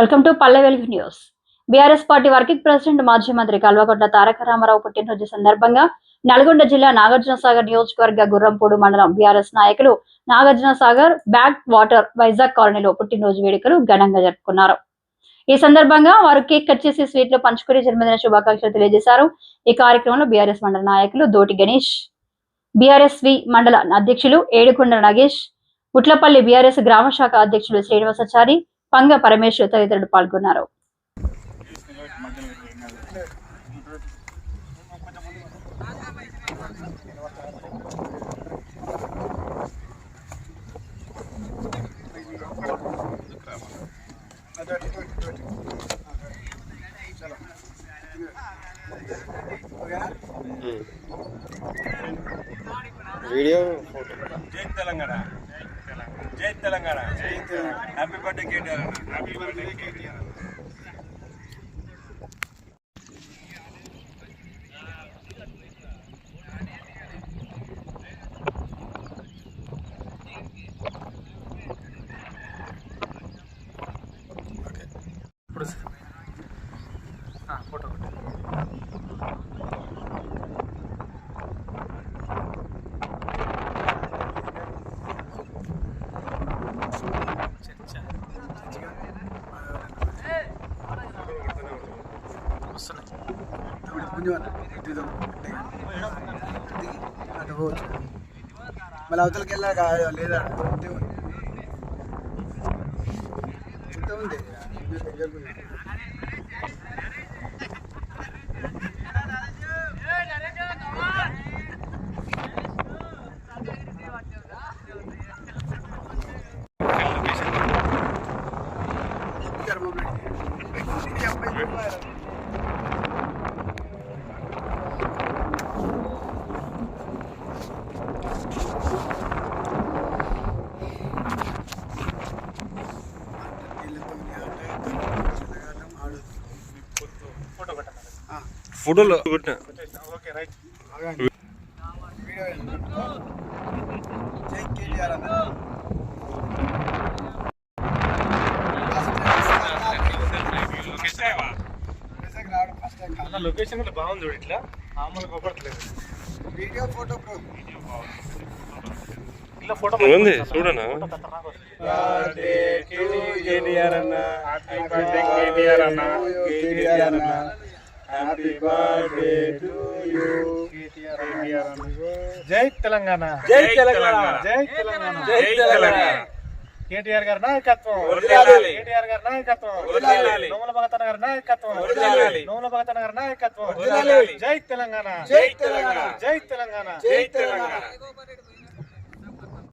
Welcome to Palle Velugu news BRS party working president మాజీ మంత్రి కల్వకుంట్ల తారక రామారావు పుట్టినరోజు సందర్భంగా నల్గొండ జిల్లా నాగార్జున సాగర్ నియోజకవర్గ గుర్రంపూడు మండలం బీఆర్ఎస్ నాయకులు నాగార్జున సాగర్ బ్యాక్ వాటర్ వైజాగ్ కాలనీలో పుట్టినరోజు వేడుకలు ఘనంగా జరుపుకున్నారు. ఈ సందర్భంగా వారు కేక్ కట్ చేసి స్వీట్లు పంచుకుని జన్మదిన శుభాకాంక్షలు తెలియజేశారు. ఈ కార్యక్రమంలో బీఆర్ఎస్ మండల నాయకులు దోటి గణేష్ బీఆర్ఎస్ వి మండల అధ్యక్షులు ఏడుకొండ నగేష్ ఉట్లపల్లి బీఆర్ఎస్ గ్రామ శాఖ అధ్యక్షులు శ్రీనివాసాచారి పంగ పరమేశ్వర్ తదితరులు పాల్గొన్నారు. Video photo. జై తెలంగాణ. జై తెలంగాణ జై Telangana happy birthday KTR happy birthday KTR ఇప్పుడు ఆ, ఫోటో ఒకటి. వస్తున్నాయి అటు పోవచ్చు. మళ్ళీ అవతలకి వెళ్ళాక లేదా ఉంటే ఉంది. ఇంత ఉంది. దగ్గరకున్నా. ఈ ఫోటోలు లొకేషన్ కూడా బాగుంది చూడు ఇట్లా మామూలు ఒకట్లేదు వీడియో ఫోటో బ్రో ఇలా ఫోటో ఉంది, చూడనా? కేటీఆర్ అన్న కేటీఆర్ అన్న కేటీఆర్ అన్న హ్యాపీ బర్త్డే టు యు జై తెలంగాణ జై తెలంగాణ. జై తెలంగాణ జై తెలంగాణ. కేటీఆర్ గారి నాయకత్వం. కేటీఆర్ గారి నాయకత్వం. నోముల భగతన్న గారి నాయకత్వం. నోముల భగతన్న గారి నాయకత్వం. జై తెలంగాణ జై తెలంగాణ జై తెలంగాణ జై తెలంగాణ